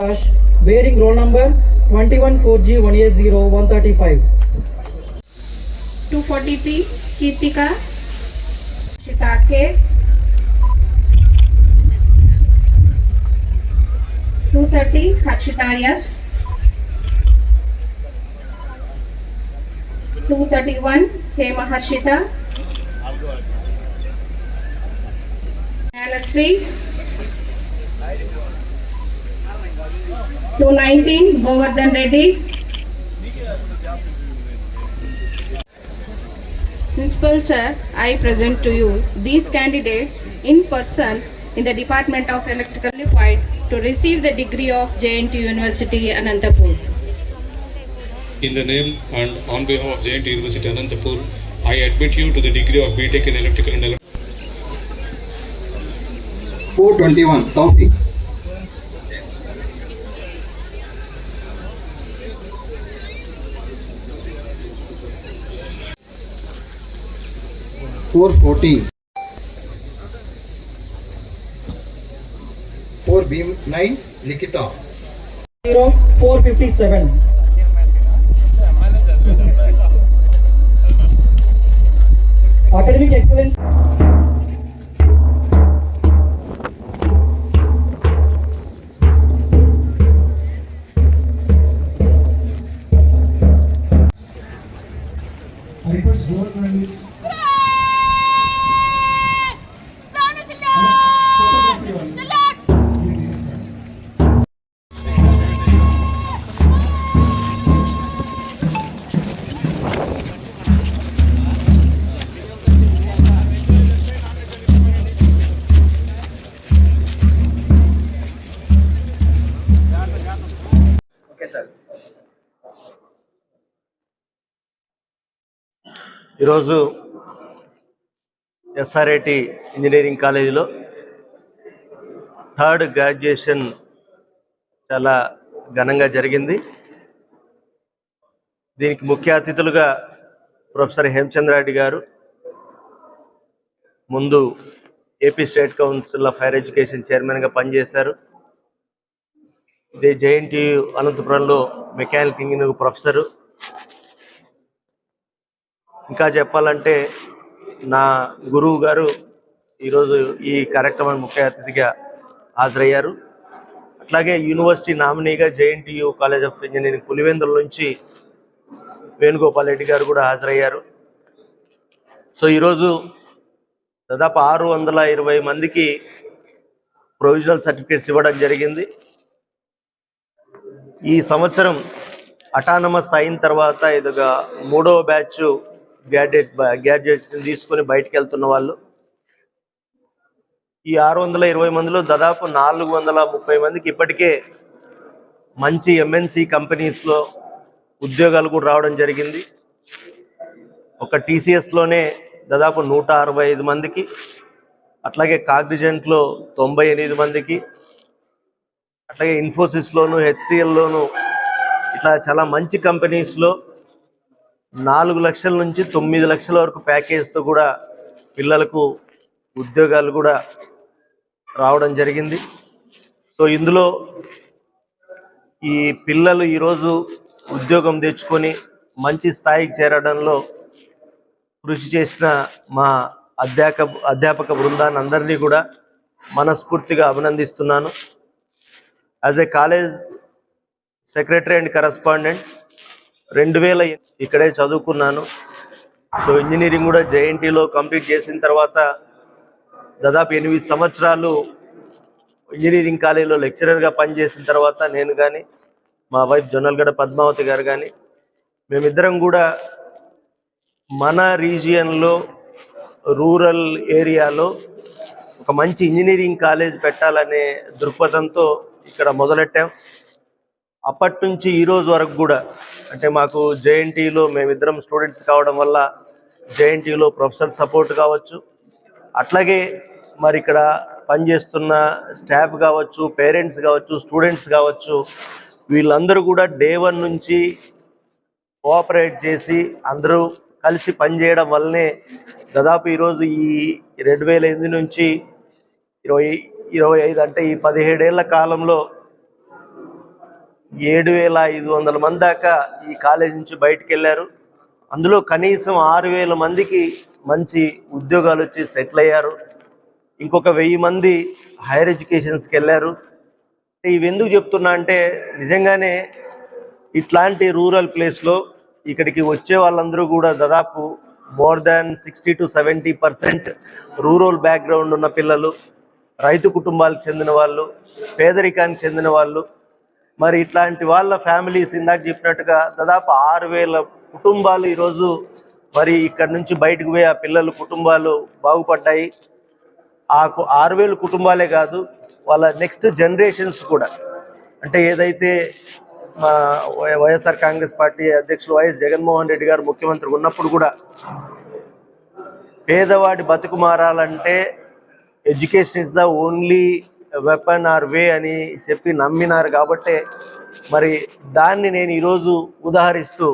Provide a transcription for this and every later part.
Ash, bearing roll number 214G180135. 243 Kitika Shitake 230 Hachitarias 231 Hema Hachita Anasri 219 Govardhan Reddy Principal sir, I present to you these candidates in person in the Department of Electrical Qualified to receive the degree of JNT University Anantapur. In the name and on behalf of JNT University Anantapur, I admit you to the degree of BTech in Electrical and Electrical. 421 Taufik. Four forty. Four B nine लिखित। Zero four fifty seven. Academic excellence ఈరోజు SRIT engineering కాలేజీలో third graduation చాలా ఘనంగా జరిగింది. దీనికి ముఖ్య అతిథులుగా professor Hemachandra Reddy గారు ముందు AP state council of higher education చైర్మన్గా పనిచేశారు. ఇదే జేఎన్టీయు అనంతపురంలో మెకానికల్ ఇంజనీరింగ్ ప్రొఫెసరు. ఇంకా చెప్పాలంటే నా గురువు గారు ఈరోజు ఈ కార్యక్రమం ముఖ్య అతిథిగా హాజరయ్యారు. అట్లాగే యూనివర్సిటీ నామినీగా JNTU college of engineering Pulivendula నుంచి వేణుగోపాల్ రెడ్డి గారు కూడా హాజరయ్యారు. సో ఈరోజు దాదాపు ఆరు వందల ఇరవై మందికి ప్రొవిజనల్ సర్టిఫికేట్స్ ఇవ్వడం జరిగింది. ఈ సంవత్సరం అటానమస్ అయిన తర్వాత ఇదిగా మూడవ బ్యాచ్ గ్రాడ్యుయేట్ గ్రాడ్యుయేషన్ తీసుకొని బయటకు వెళ్తున్న వాళ్ళు. ఈ ఆరు వందల ఇరవై మందిలో దాదాపు నాలుగు వందల ముప్పై మందికి ఇప్పటికే మంచి ఎంఎన్సి కంపెనీస్లో ఉద్యోగాలు కూడా రావడం జరిగింది. ఒక టీసీఎస్లోనే దాదాపు నూట అరవై ఐదు మందికి అట్లాగే కాగ్నిజెంట్లో తొంభై ఎనిమిది మందికి అట్లాగే ఇన్ఫోసిస్లోను హెచ్సిఎల్లోను ఇట్లా చాలా మంచి కంపెనీస్లో నాలుగు లక్షల నుంచి తొమ్మిది లక్షల వరకు ప్యాకేజ్తో కూడా పిల్లలకు ఉద్యోగాలు కూడా రావడం జరిగింది. సో ఇందులో ఈ పిల్లలు ఈరోజు ఉద్యోగం తెచ్చుకొని మంచి స్థాయికి చేరడంలో కృషి చేసిన మా అధ్యాపక అధ్యాపక బృందాన్ని అందరినీ కూడా మనస్ఫూర్తిగా అభినందిస్తున్నాను. As a college secretary and correspondent రెండు వేల ఇక్కడే చదువుకున్నాను. సో ఇంజనీరింగ్ కూడా జేఎన్టీలో కంప్లీట్ చేసిన తర్వాత దాదాపు ఎనిమిది సంవత్సరాలు ఇంజనీరింగ్ కాలేజీలో లెక్చరర్గా పనిచేసిన తర్వాత నేను కానీ మా వైఫ్ జొన్నల్గడ పద్మావతి గారు కానీ మేమిద్దరం కూడా మన రీజియన్లో రూరల్ ఏరియాలో ఒక మంచి ఇంజనీరింగ్ కాలేజ్ పెట్టాలనే దృక్పథంతో ఇక్కడ మొదలెట్టాం. అప్పటి నుంచి ఈరోజు వరకు కూడా అంటే మాకు జేఎన్టీలో మేమిద్దరం స్టూడెంట్స్ కావడం వల్ల జేఎన్టీలో ప్రొఫెసర్ సపోర్ట్ కావచ్చు. అట్లాగే మరి ఇక్కడ పనిచేస్తున్న స్టాఫ్ కావచ్చు పేరెంట్స్ కావచ్చు స్టూడెంట్స్ కావచ్చు వీళ్ళందరూ కూడా డే వన్ నుంచి కోఆపరేట్ చేసి అందరూ కలిసి పనిచేయడం వల్లనే దాదాపు ఈరోజు ఈ రెండు వేల ఎనిమిది నుంచి ఇరవై ఇరవై ఐదు అంటే ఈ పదిహేడేళ్ళ కాలంలో ఏడు వేల ఐదు వందల మంది దాకా ఈ కాలేజీ నుంచి బయటకు వెళ్ళారు అందులో కనీసం ఆరు వేల మందికి మంచి ఉద్యోగాలు వచ్చి సెటిల్ అయ్యారు. ఇంకొక వెయ్యి మంది హైయర్ ఎడ్యుకేషన్స్కి వెళ్ళారు. ఇవి ఎందుకు చెప్తున్నా అంటే నిజంగానే ఇట్లాంటి రూరల్ ప్లేస్లో ఇక్కడికి వచ్చే వాళ్ళందరూ కూడా దాదాపు more than sixty to seventy percent rural background ఉన్న పిల్లలు రైతు కుటుంబాలకు చెందిన వాళ్ళు పేదరికానికి చెందిన వాళ్ళు మరి ఇట్లాంటి వాళ్ళ ఫ్యామిలీస్ ఇందాక చెప్పినట్టుగా దాదాపు ఆరు వేల కుటుంబాలు ఈరోజు మరి ఇక్కడ నుంచి బయటకు పోయి ఆ పిల్లలు కుటుంబాలు బాగుపడ్డాయి. ఆ కు- ఆరు వేలు కుటుంబాలే కాదు వాళ్ళ నెక్స్ట్ జనరేషన్స్ కూడా. అంటే ఏదైతే మా వై- వైఎస్ఆర్ కాంగ్రెస్ పార్టీ అధ్యక్షులు వైఎస్ జగన్మోహన్ రెడ్డి గారు ముఖ్యమంత్రి ఉన్నప్పుడు కూడా పేదవాడి బతుకు మారాలంటే education is the only weapon or way అని చెప్పి నమ్మినారు కాబట్టే మరి దాన్ని నేను ఈరోజు ఉదాహరిస్తూ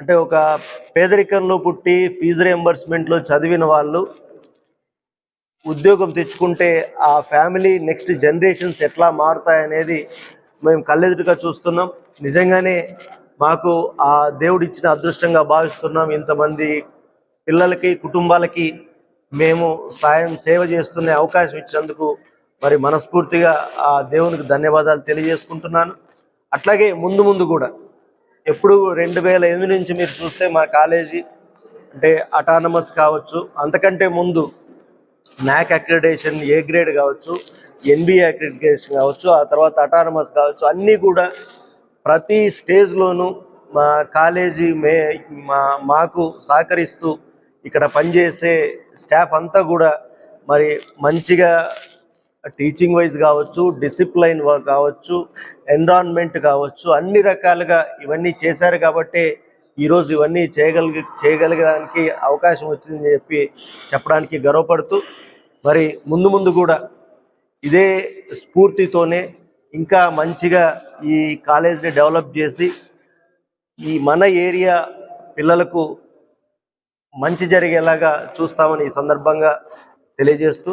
అంటే ఒక పేదరికంలో పుట్టి ఫీజు రియంబర్స్మెంట్లో చదివిన వాళ్ళు ఉద్యోగం తెచ్చుకుంటే ఆ ఫ్యామిలీ నెక్స్ట్ జనరేషన్స్ ఎట్లా మారుతాయనేది మేము కళ్ళెదురుగా చూస్తున్నాం. నిజంగానే మాకు ఆ దేవుడిచ్చిన అదృష్టంగా భావిస్తున్నాం. ఇంతమంది పిల్లలకి కుటుంబాలకి మేము సాయం సేవ చేస్తున్న అవకాశం ఇచ్చినందుకు మరి మనస్ఫూర్తిగా ఆ దేవునికి ధన్యవాదాలు తెలియజేసుకుంటున్నాను. అట్లాగే ముందు ముందు కూడా ఎప్పుడు రెండు వేల ఎనిమిది నుంచి మీరు చూస్తే మా కాలేజీ అంటే అటానమస్ కావచ్చు అంతకంటే ముందు నాక్ అక్రిడేషన్ ఏ గ్రేడ్ కావచ్చు ఎన్బిఏ అక్రిడేషన్ కావచ్చు ఆ తర్వాత అటానమస్ కావచ్చు అన్నీ కూడా ప్రతి స్టేజ్లోనూ మా కాలేజీ మే మా మాకు సహకరిస్తూ ఇక్కడ పనిచేసే స్టాఫ్ అంతా కూడా మరి మంచిగా టీచింగ్ వైజ్ కావచ్చు డిసిప్లైన్ కావచ్చు ఎన్విరాన్మెంట్ కావచ్చు అన్ని రకాలుగా ఇవన్నీ చేశారు కాబట్టే ఈరోజు ఇవన్నీ చేయగలిగి చేయగలగడానికి అవకాశం వచ్చిందని చెప్పి చెప్పడానికి గర్వపడుతూ మరి ముందు ముందు కూడా ఇదే స్ఫూర్తితోనే ఇంకా మంచిగా ఈ కాలేజ్ని డెవలప్ చేసి ఈ మన ఏరియా పిల్లలకు మంచి జరిగేలాగా చూస్తామని ఈ సందర్భంగా తెలియజేస్తూ